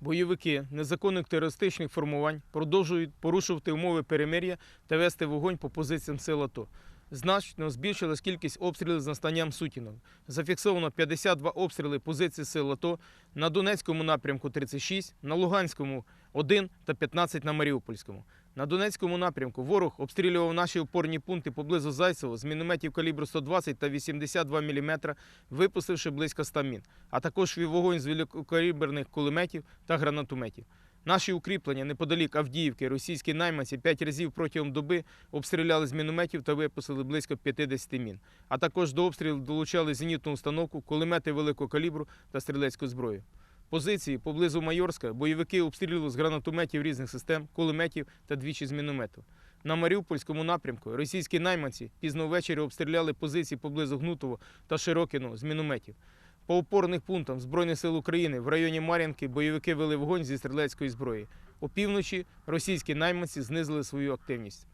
Бойовики незаконних терористичних формувань продовжують порушувати умови перемир'я та вести вогонь по позиціям сил АТО. Значно збільшилась кількість обстрілів з настанням сутінок. Зафіксовано 52 обстріли позицій сил АТО на Донецькому напрямку 36, на Луганському 1 та 15 на Маріупольському. На Донецькому напрямку ворог обстрілював наші опорні пункти поблизу Зайцево з мінометів калібру 120 та 82 мм, випустивши близько 100 мін, а також вів вогонь з великокаліберних кулеметів та гранатометів. Наші укріплення неподалік Авдіївки російські найманці п'ять разів протягом доби обстріляли з мінометів та випустили близько 50 мін. А також до обстрілів долучали зенітну установку, кулемети великого калібру та стрілецьку зброю. Позиції поблизу Майорська бойовики обстрілювали з гранатометів різних систем, кулеметів та двічі з міномету. На Маріупольському напрямку російські найманці пізно ввечері обстріляли позиції поблизу Гнутово та Широкіно з мінометів. По опорних пунктам Збройних сил України в районі Мар'янки бойовики вели вогонь зі стрілецької зброї. Опівночі російські найманці знизили свою активність.